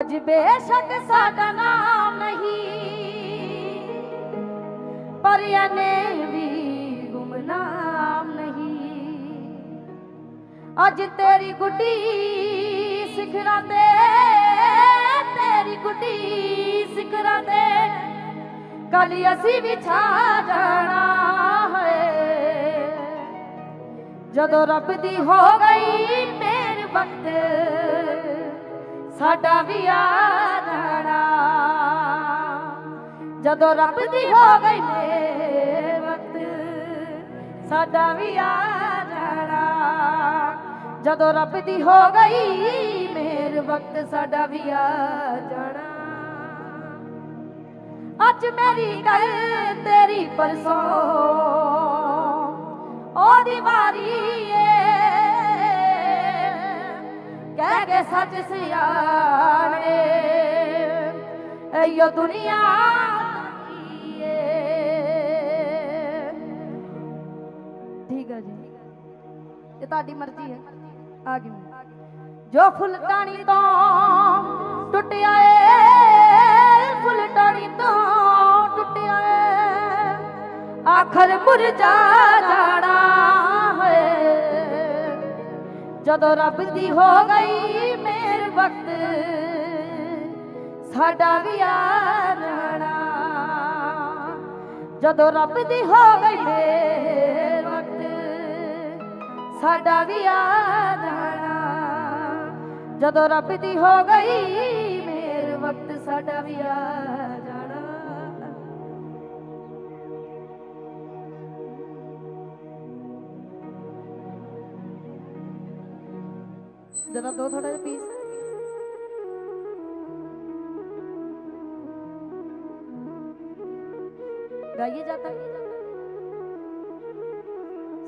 ਅੱਜ ਬੇਸ਼ੱਕ ਸਾਡਾ ਨਾਮ ਨਹੀਂ, ਪਰ ਇਹਨੇ ਵੀ ਗੁਮਨਾਮ ਨਹੀਂ। ਅੱਜ ਤੇਰੀ ਗੁੱਡੀ ਸਿਖਰਾਂ ਤੇ, ਤੇਰੀ ਗੁੱਡੀ ਸਿਖਰਾਂ ਤੇ ਕੱਲ ਅਸੀਂ ਵੀ ਛਾ ਜਾਣਾ ਹੈ ਜਦੋਂ ਰੱਬ ਦੀ ਹੋ ਗਈ ਮੇਰ ਵਕਤ ਸਾਡਾ ਵੀ ਆ ਜਾਣਾ ਜਦੋਂ ਰੱਬ ਦੀ ਹੋ ਗਈ ਮੇਰ ਵਕਤ ਸਾਡਾ ਵੀ ਆ ਜਾਣਾ ਜਦੋਂ ਰੱਬ ਦੀ ਹੋ ਗਈ ਮੇਰ ਵਕਤ ਸਾਡਾ ਵੀ ਆ ਜਾਣਾ। ਅੱਜ ਮੇਰੀ ਗੱਲ ਤੇਰੀ ਪਰਸੋਂ, ਉਹ ਦੀਵਾਰੀ ਏ ਕਹਿ ਕੇ ਸੱਚ ਸਿਆਣੇ ਐਯੋ ਦੁਨੀਆ ਠੀਕ ਹੈ ਜੀ। ਇਹ ਤੁਹਾਡੀ ਮਰਜ਼ੀ ਹੈ। ਆ ਗਈ ਜੋ ਫੁੱਲ ਟਾਣੀ ਤੋਂ ਟੁੱਟਿਆ ਏ ਫੁੱਲ ਟਾਣੀ ਤੋਂ ਟੁੱਟਿਆ ਏ, ਆਖਰ ਮੁਰਝਾ ਜਾਣਾ ਹੈ ਜਦੋਂ ਰੱਬ ਦੀ ਹੋ ਗਈ ਮੇਰ ਵਕਤ, ਸਾਡਾ ਵੀ ਆ ਜਾਣਾ ਜਦੋਂ ਰੱਬ ਦੀ ਹੋ ਗਈ ਮੇਰ ਵਕਤ, ਸਾਡਾ ਵੀ ਆ ਜਾਣਾ ਜਦੋਂ ਰੱਬ ਦੀ ਹੋ ਗਈ ਮੇਰ ਵਕਤ, ਸਾਡਾ ਵੀ ਆ ਜਰਾ ਦੋ ਥੋੜਾ ਜਿਹਾ ਪੀਸ ਗਾਈਏ ਜਾਤਾ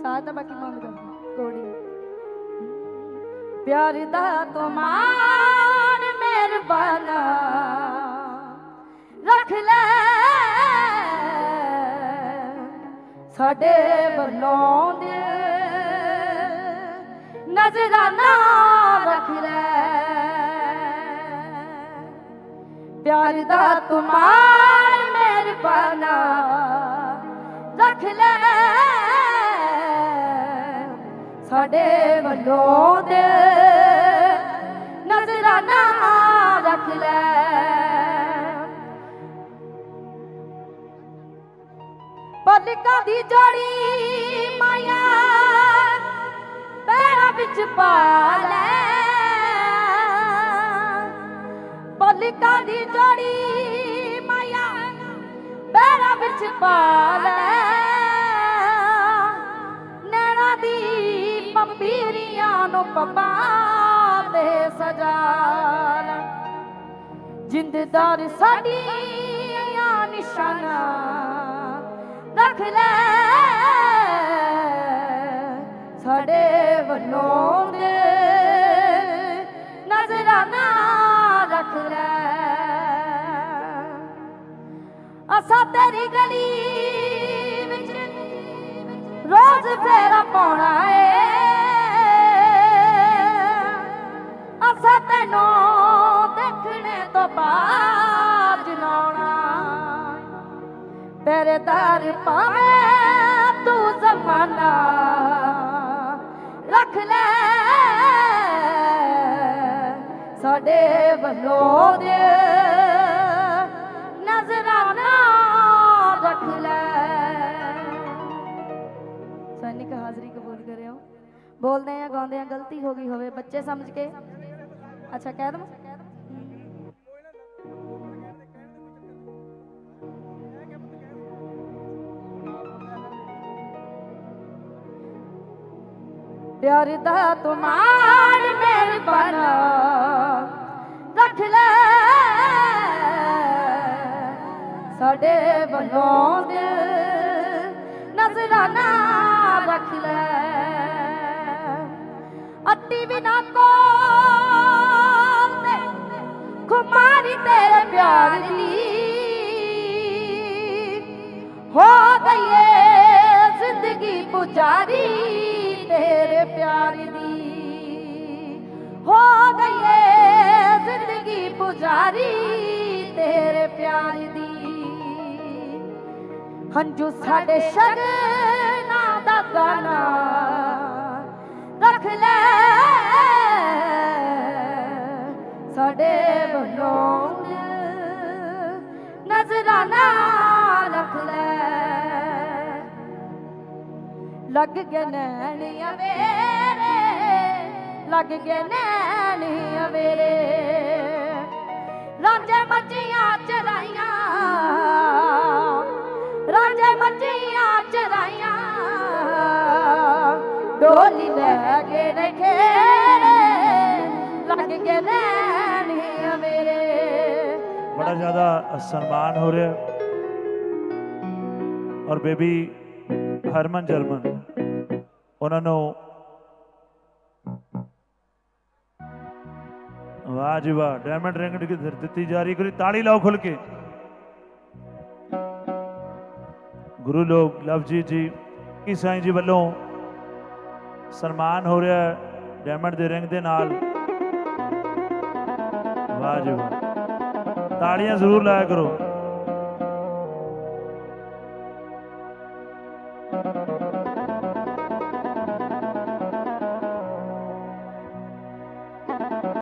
ਸਾਥ ਬਾਕੀ ਮੰਗ ਕਰ ਕੋੜੀ ਪਿਆਰ ਦਾ ਤੁਮਾਨ ਮਿਹਰਬਾਨਾ, ਰੱਖ ਲੈ। ਸਾਡੇ ਵੱਲੋਂ ਦੇ ਨਜ਼ਰਾਨਾ ਰੱਖ ਲੈ ਪਿਆਰ ਦਾ ਤੁਮਾਰ ਮਿਹਰਬਾਨਾ ਰੱਖ ਲੈ। ਸਾਡੇ ਵੱਲੋਂ ਦੇ ਨਜ਼ਰਾਨਾ ਰੱਖ ਲੈ। ਪਲਕਾਂ ਦੀ ਜੜੀ ਮਾਇਆ ਪੈਰਾਂ ਵਿੱਚ ਪਾ ਲੈ। ਪਲਕਾਂ ਦੀ ਜੜੀ ਮਾਇਆ ਪੈਰਾਂ ਵਿੱਚ ਪਾ ਲੈ। ਨੈਣਾ ਦੀ ਪੰਪੀਰੀਆਂ ਨੂੰ ਪਪਾ ਤੇ ਸਜਾ ਲੈ। ਜਿੰਦਦਾਰ ਸਾਡੀਆਂ ਨਿਸ਼ਾਨਾ ਰੱਖ ਲੈ। ਦਰ ਤੂੰ ਜ਼ਮਾਨਾ ਰੱਖ ਲੈ। ਸਾਡੇ ਵੱਲੋਂ ਦੇ ਨਜ਼ਰਾਨਾ ਰੱਖ ਲੈ। ਸੈਨਿਕ ਹਾਜ਼ਰੀ ਕਬੂਲ ਕਰਿਓ। ਬੋਲਦੇ ਆ, ਗਾਉਂਦੇ ਆ, ਗਲਤੀ ਹੋ ਗਈ ਹੋਵੇ, ਬੱਚੇ ਸਮਝ ਕੇ। ਅੱਛਾ, ਕਹਿ ਦਵਾਂ। ਪਿਆਰ ਦਾ ਤੁਮਾਰ ਮਿਹਰਬਾਨਾ ਰੱਖ ਲੈ। ਸਾਡੇ ਵੱਲੋਂ ਦੇ ਨਜ਼ਰਾਨਾ ਰੱਖ ਲੈ। ਅੱਤੀ ਬਿਨਾ ਕੋਲ ਤੇ ਖੁਮਾਰੀ ਤੇਰੇ ਪਿਆਰ ਦੀ ਹੋ ਗਈ ਪੁਜਾਰੀ ਤੇਰੇ ਪਿਆਰ ਦੀ। ਹੰਝੂ ਸਾਡੇ ਸ਼ਗਨਾਂ ਦਾ ਗਾਣਾ ਰੱਖ ਲੈ। ਸਾਡੇ ਵੱਲੋਂ ਨਜ਼ਰਾਨਾ ਰੱਖ ਲੈ। ਲੱਗ ਗਏ ਨੈਣੀਆਂ ਵੇਰੇ, ਲੱਗ ਗਏ ਨੈਣੀਆਂ ਵੇਰੇ। ਰਾਂਝੇ ਮੱਝੀਆਂ ਚਰਾਈਆਂ ਰਾਂਝੇ ਮੱਝੀਆਂ ਚਰਾਈਆਂ ਡੋਲੀ ਲੈ ਕੇ ਨਖੇਰੇ ਲੱਗ ਗਏ ਨੈਣੀਆਂ ਵੇਰੇ ਬੜਾ ਜ਼ਿਆਦਾ ਸਨਮਾਨ ਹੋ ਰਿਹਾ। ਔਰ ਬੇਬੀ ਹਰਮਨ ਜਰਮਨ, ਉਹਨਾਂ ਨੂੰ ਵਾਹ ਜੀ ਵਾਹ ਡਾਇਮੰਡ ਰਿੰਗ ਦਿੱਤੀ ਜਾ ਰਹੀ ਕੋਈ ਤਾੜੀ ਲਾਓ ਖੁੱਲ ਕੇ। ਗੁਰੂ ਲੋਕ ਲਵਜੀਤ ਜੀ ਕੀ ਸਾਈਂ ਜੀ ਵੱਲੋਂ ਸਨਮਾਨ ਹੋ ਰਿਹਾ ਹੈ ਡਾਇਮੰਡ ਦੇ ਰਿੰਗ ਦੇ ਨਾਲ। ਵਾਹ ਜੀ ਵਾਹ ਤਾੜੀਆਂ ਜ਼ਰੂਰ ਲਾਇਆ ਕਰੋ।